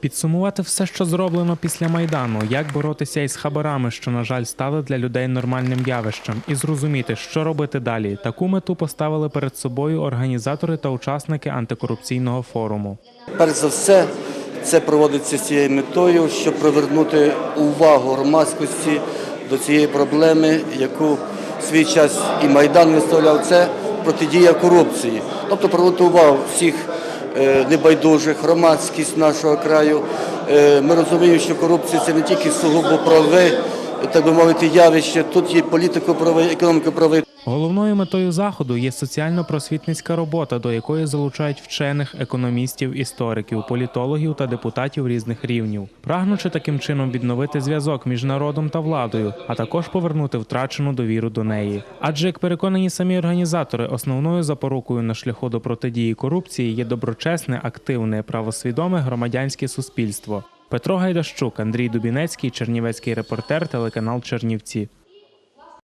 Підсумувати все, що зроблено після майдану, як боротися із хабарами, що на жаль стали для людей нормальним явищем, і зрозуміти, що робити далі. Таку мету поставили перед собою організатори та учасники антикорупційного форуму. Перш за все, це проводиться з цією метою, щоб привернути увагу громадськості до цієї проблеми, яку в свій час і Майдан виставляв, це протидія корупції. Тобто привернути увагу всіх небайдужих, громадськість нашого краю. Е, Ми розуміємо, що корупція це не тільки сугубо правове, так би мовити, явище. Тут є політико-правове, економіко-правове. Головною метою заходу є соціально-просвітницька робота, до якої залучають вчених, економістів, істориків, політологів та депутатів різних рівнів, прагнучи таким чином відновити зв'язок між народом та владою, а також повернути втрачену довіру до неї. Адже, як переконані самі організатори, основною запорукою на шляху до протидії корупції є доброчесне, активне, правосвідоме громадянське суспільство. Петро Гайдащук, Андрій Дубінецький, Чернівецький репортер, телеканал Чернівці.